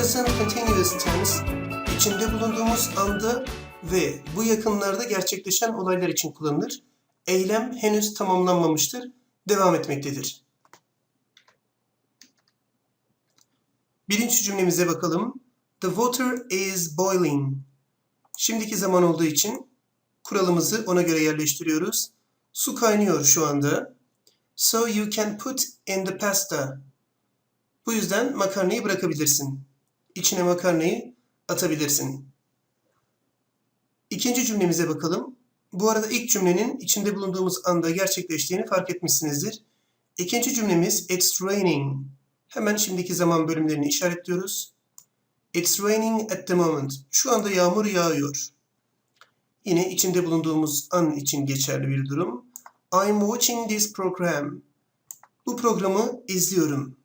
Present Continuous Tense içinde bulunduğumuz anda ve bu yakınlarda gerçekleşen olaylar için kullanılır. Eylem henüz tamamlanmamıştır, devam etmektedir. Birinci cümlemize bakalım. The water is boiling. Şimdiki zaman olduğu için kuralımızı ona göre yerleştiriyoruz. Su kaynıyor şu anda. So you can put in the pasta. Bu yüzden makarnayı bırakabilirsin. İçine makarnayı atabilirsin. İkinci cümlemize bakalım. Bu arada ilk cümlenin içinde bulunduğumuz anda gerçekleştiğini fark etmişsinizdir. İkinci cümlemiz It's raining. Hemen şimdiki zaman bölümlerini işaretliyoruz. It's raining at the moment. Şu anda yağmur yağıyor. Yine içinde bulunduğumuz an için geçerli bir durum. I'm watching this program. Bu programı izliyorum.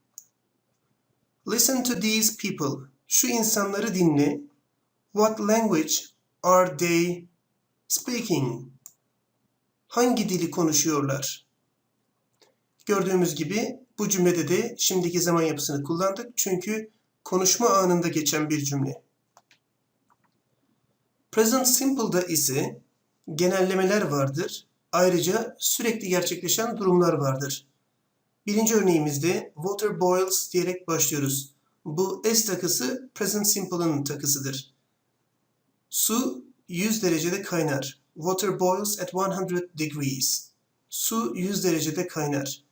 Listen to these people. Şu insanları dinle. What language are they speaking? Hangi dili konuşuyorlar? Gördüğümüz gibi bu cümlede de şimdiki zaman yapısını kullandık. Çünkü konuşma anında geçen bir cümle. Present Simple'da ise genellemeler vardır. Ayrıca sürekli gerçekleşen durumlar vardır. Birinci örneğimizde water boils diyerek başlıyoruz. Bu S takısı present simple'ın takısıdır. Su 100 derecede kaynar. Water boils at 100 degrees. Su 100 derecede kaynar.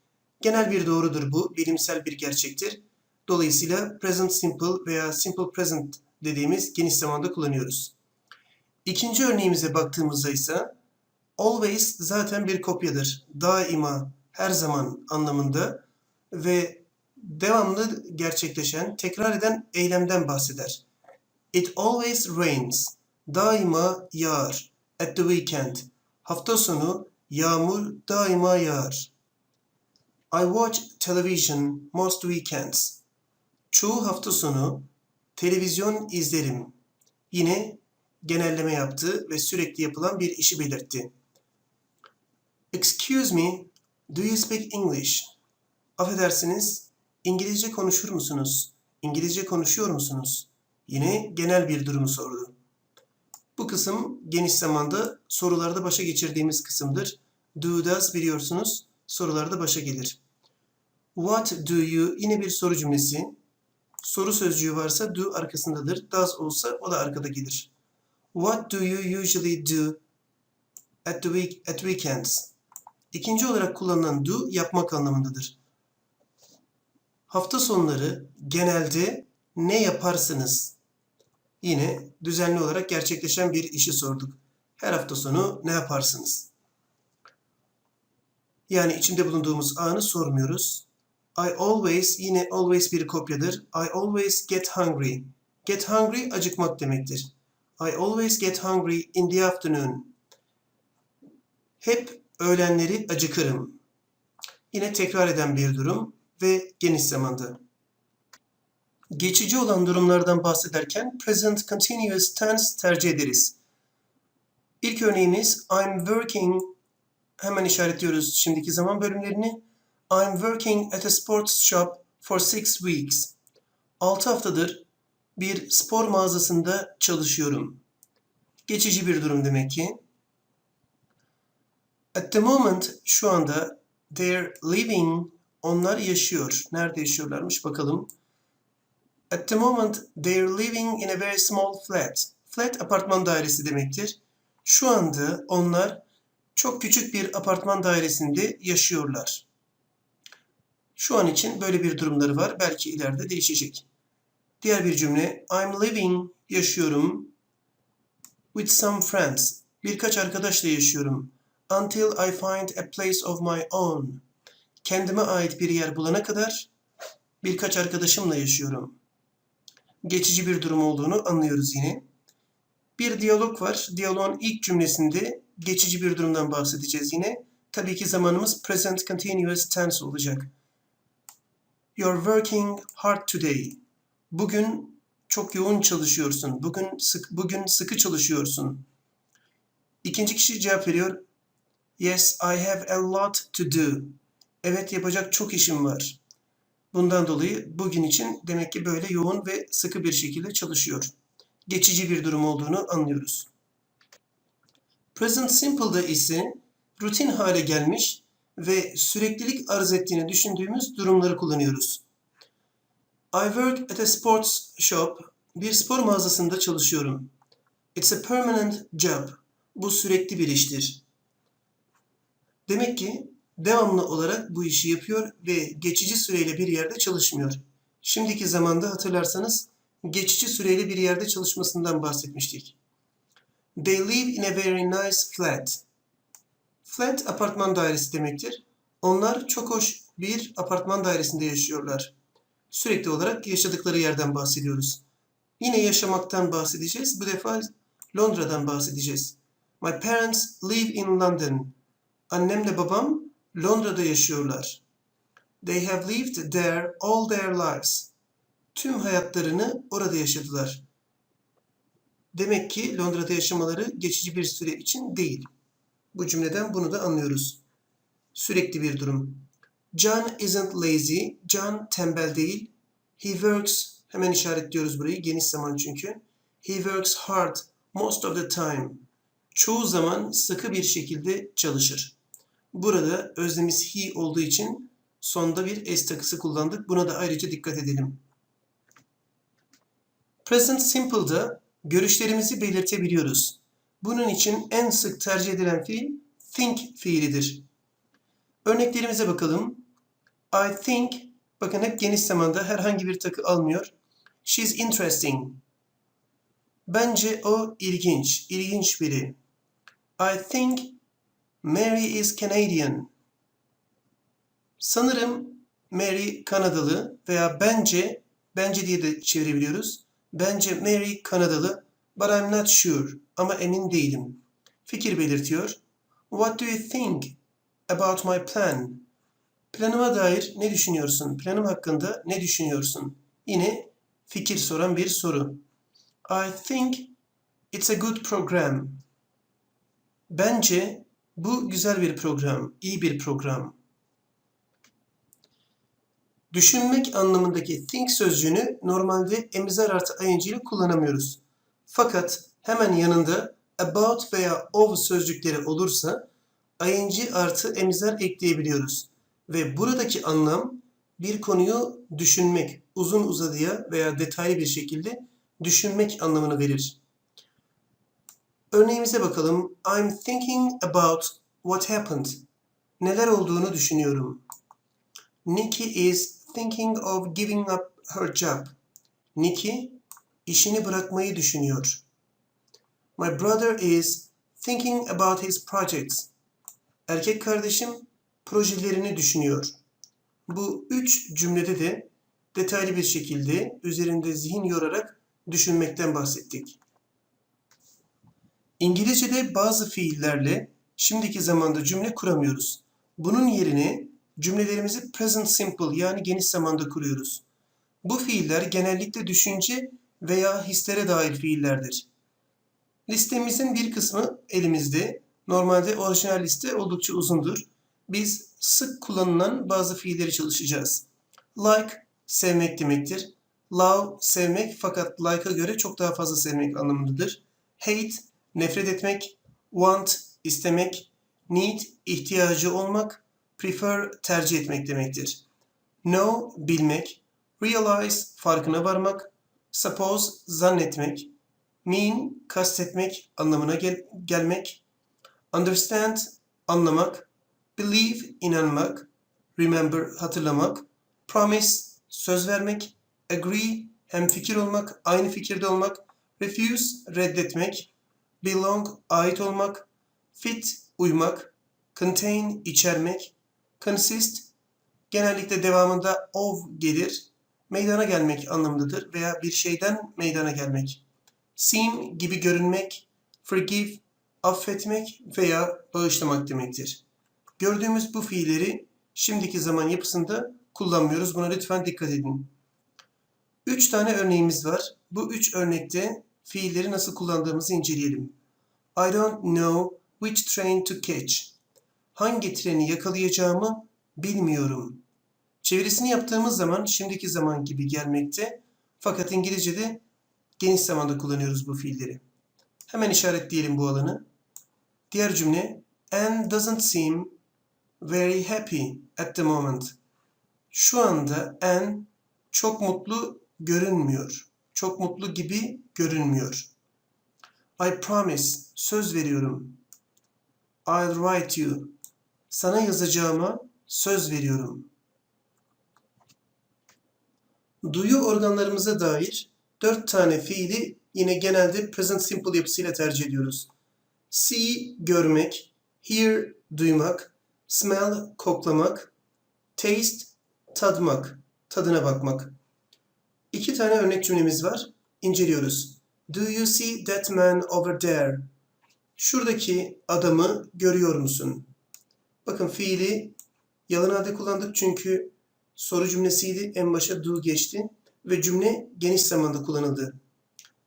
Genel bir doğrudur bu, bilimsel bir gerçektir. Dolayısıyla present simple veya simple present dediğimiz geniş zamanda kullanıyoruz. İkinci örneğimize baktığımızda ise always zaten bir kopyadır. Daima, her zaman anlamında ve devamlı gerçekleşen, tekrar eden eylemden bahseder. It always rains. Daima yağar. At the weekend. Hafta sonu yağmur daima yağar. I watch television most weekends. Çoğu hafta sonu televizyon izlerim. Yine genelleme yaptı ve sürekli yapılan bir işi belirtti. Excuse me, do you speak English? Affedersiniz, İngilizce konuşur musunuz? İngilizce konuşuyor musunuz? Yine genel bir durumu sordu. Bu kısım geniş zamanda sorularda başa geçirdiğimiz kısımdır. Do does biliyorsunuz sorularda başa gelir. What do you yine bir soru cümlesi. Soru sözcüğü varsa do arkasındadır. Does olsa o da arkada gelir. What do you usually do at the week at weekends? İkinci olarak kullanılan do yapmak anlamındadır. Hafta sonları genelde ne yaparsınız? Yine düzenli olarak gerçekleşen bir işi sorduk. Her hafta sonu ne yaparsınız? Yani içinde bulunduğumuz anı sormuyoruz. I always yine always bir kopyadır. I always get hungry. Get hungry acıkmak demektir. I always get hungry in the afternoon. Hep öğlenleri acıkırım. Yine tekrar eden bir durum ve geniş zamanda. Geçici olan durumlardan bahsederken present continuous tense tercih ederiz. İlk örneğimiz I'm working hemen işaretliyoruz şimdiki zaman bölümlerini. I'm working at a sports shop for six weeks. 6 haftadır bir spor mağazasında çalışıyorum. Geçici bir durum demek ki. At the moment şu anda they're living onlar yaşıyor. Nerede yaşıyorlarmış bakalım. At the moment they're living in a very small flat. Flat apartman dairesi demektir. Şu anda onlar çok küçük bir apartman dairesinde yaşıyorlar. Şu an için böyle bir durumları var. Belki ileride değişecek. Diğer bir cümle. I'm living, yaşıyorum. With some friends. Birkaç arkadaşla yaşıyorum. Until I find a place of my own. Kendime ait bir yer bulana kadar birkaç arkadaşımla yaşıyorum. Geçici bir durum olduğunu anlıyoruz yine. Bir diyalog var. Diyaloğun ilk cümlesinde geçici bir durumdan bahsedeceğiz yine. Tabii ki zamanımız present continuous tense olacak. You're working hard today. Bugün çok yoğun çalışıyorsun. Bugün sık bugün sıkı çalışıyorsun. İkinci kişi cevap veriyor. Yes, I have a lot to do. Evet, yapacak çok işim var. Bundan dolayı bugün için demek ki böyle yoğun ve sıkı bir şekilde çalışıyor. Geçici bir durum olduğunu anlıyoruz. Present Simple'da ise rutin hale gelmiş ve süreklilik arz ettiğini düşündüğümüz durumları kullanıyoruz. I work at a sports shop. Bir spor mağazasında çalışıyorum. It's a permanent job. Bu sürekli bir iştir. Demek ki devamlı olarak bu işi yapıyor ve geçici süreyle bir yerde çalışmıyor. Şimdiki zamanda hatırlarsanız geçici süreyle bir yerde çalışmasından bahsetmiştik. They live in a very nice flat. Flat apartman dairesi demektir. Onlar çok hoş bir apartman dairesinde yaşıyorlar. Sürekli olarak yaşadıkları yerden bahsediyoruz. Yine yaşamaktan bahsedeceğiz. Bu defa Londra'dan bahsedeceğiz. My parents live in London. Annemle babam Londra'da yaşıyorlar. They have lived there all their lives. Tüm hayatlarını orada yaşadılar. Demek ki Londra'da yaşamaları geçici bir süre için değil. Bu cümleden bunu da anlıyoruz. Sürekli bir durum. John isn't lazy. John tembel değil. He works, hemen işaretliyoruz burayı, geniş zaman çünkü. He works hard most of the time. Çoğu zaman sıkı bir şekilde çalışır. Burada özlemiz he olduğu için sonda bir s takısı kullandık. Buna da ayrıca dikkat edelim. Present Simple'da görüşlerimizi belirtebiliyoruz. Bunun için en sık tercih edilen fiil think fiilidir. Örneklerimize bakalım. I think, bakın hep geniş zamanda herhangi bir takı almıyor. She's interesting. Bence o ilginç, ilginç biri. I think Mary is Canadian. Sanırım Mary Kanadalı veya bence, bence diye de çevirebiliyoruz. Bence Mary Kanadalı, but I'm not sure. Ama emin değilim. Fikir belirtiyor. What do you think about my plan? Planıma dair ne düşünüyorsun? Planım hakkında ne düşünüyorsun? Yine fikir soran bir soru. I think it's a good program. Bence bu güzel bir program, iyi bir program. Düşünmek anlamındaki think sözcüğünü normalde emizar artı ing ile kullanamıyoruz. Fakat hemen yanında about veya of sözcükleri olursa ing artı emizar ekleyebiliyoruz. Ve buradaki anlam bir konuyu düşünmek, uzun uzadıya veya detaylı bir şekilde düşünmek anlamını verir. Örneğimize bakalım. I'm thinking about what happened. Neler olduğunu düşünüyorum. Nikki is thinking of giving up her job. Nikki işini bırakmayı düşünüyor. My brother is thinking about his projects. Erkek kardeşim projelerini düşünüyor. Bu üç cümlede de detaylı bir şekilde üzerinde zihin yorarak düşünmekten bahsettik. İngilizce'de bazı fiillerle şimdiki zamanda cümle kuramıyoruz. Bunun yerine cümlelerimizi present simple yani geniş zamanda kuruyoruz. Bu fiiller genellikle düşünce veya hislere dair fiillerdir. Listemizin bir kısmı elimizde. Normalde orijinal liste oldukça uzundur. Biz sık kullanılan bazı fiilleri çalışacağız. Like, sevmek demektir. Love, sevmek fakat like'a göre çok daha fazla sevmek anlamındadır. Hate, nefret etmek. Want, istemek. Need, ihtiyacı olmak. Prefer, tercih etmek demektir. Know, bilmek. Realize, farkına varmak. Suppose, zannetmek. Mean, kastetmek, anlamına gel gelmek. Understand, anlamak. Believe, inanmak. Remember, hatırlamak. Promise, söz vermek. Agree, hem fikir olmak, aynı fikirde olmak. Refuse, reddetmek. Belong, ait olmak. Fit, uymak. Contain, içermek. Consist, genellikle devamında of gelir. Meydana gelmek anlamındadır veya bir şeyden meydana gelmek. Seem gibi görünmek, forgive, affetmek veya bağışlamak demektir. Gördüğümüz bu fiilleri şimdiki zaman yapısında kullanmıyoruz. Buna lütfen dikkat edin. Üç tane örneğimiz var. Bu üç örnekte fiilleri nasıl kullandığımızı inceleyelim. I don't know which train to catch. Hangi treni yakalayacağımı bilmiyorum. Çevirisini yaptığımız zaman şimdiki zaman gibi gelmekte. Fakat İngilizce'de geniş zamanda kullanıyoruz bu fiilleri. Hemen işaretleyelim bu alanı. Diğer cümle Anne doesn't seem very happy at the moment. Şu anda Anne çok mutlu görünmüyor. Çok mutlu gibi görünmüyor. I promise, söz veriyorum. I'll write you. Sana yazacağıma söz veriyorum. Duyu organlarımıza dair dört tane fiili yine genelde present simple yapısıyla tercih ediyoruz. See, görmek, hear, duymak, smell, koklamak, taste, tadmak, tadına bakmak. İki tane örnek cümlemiz var. İnceliyoruz. Do you see that man over there? Şuradaki adamı görüyor musun? Bakın fiili yalın halde kullandık çünkü soru cümlesiydi. En başa do geçti ve cümle geniş zamanda kullanıldı.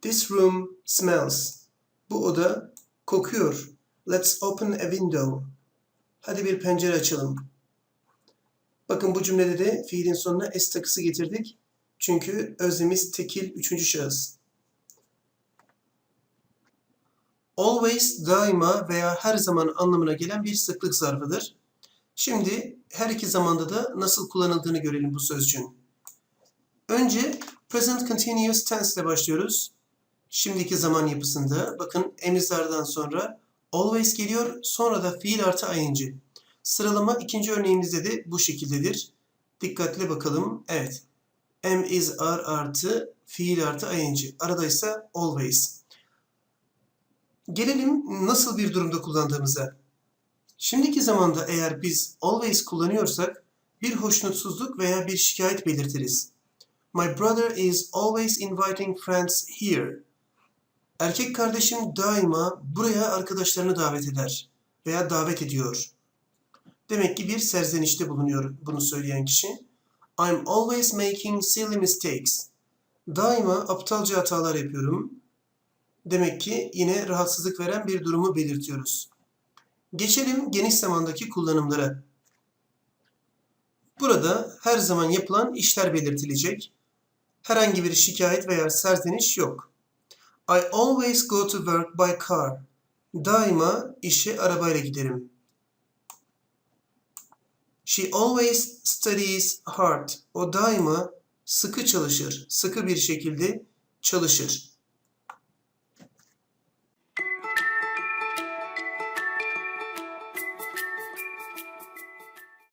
This room smells. Bu oda kokuyor. Let's open a window. Hadi bir pencere açalım. Bakın bu cümlede de fiilin sonuna s takısı getirdik. Çünkü öznemiz tekil üçüncü şahıs. Always daima veya her zaman anlamına gelen bir sıklık zarfıdır. Şimdi her iki zamanda da nasıl kullanıldığını görelim bu sözcüğün. Önce present continuous tense ile başlıyoruz. Şimdiki zaman yapısında bakın emizlerden sonra always geliyor sonra da fiil artı ing. Sıralama ikinci örneğimizde de bu şekildedir. Dikkatle bakalım. Evet. Am is are artı fiil artı ing. Arada ise always. Gelelim nasıl bir durumda kullandığımıza. Şimdiki zamanda eğer biz always kullanıyorsak bir hoşnutsuzluk veya bir şikayet belirtiriz. My brother is always inviting friends here. Erkek kardeşim daima buraya arkadaşlarını davet eder veya davet ediyor. Demek ki bir serzenişte bulunuyor bunu söyleyen kişi. I'm always making silly mistakes. Daima aptalca hatalar yapıyorum. Demek ki yine rahatsızlık veren bir durumu belirtiyoruz. Geçelim geniş zamandaki kullanımlara. Burada her zaman yapılan işler belirtilecek. Herhangi bir şikayet veya serzeniş yok. I always go to work by car. Daima işe arabayla giderim. She always studies hard. O daima sıkı çalışır, sıkı bir şekilde çalışır.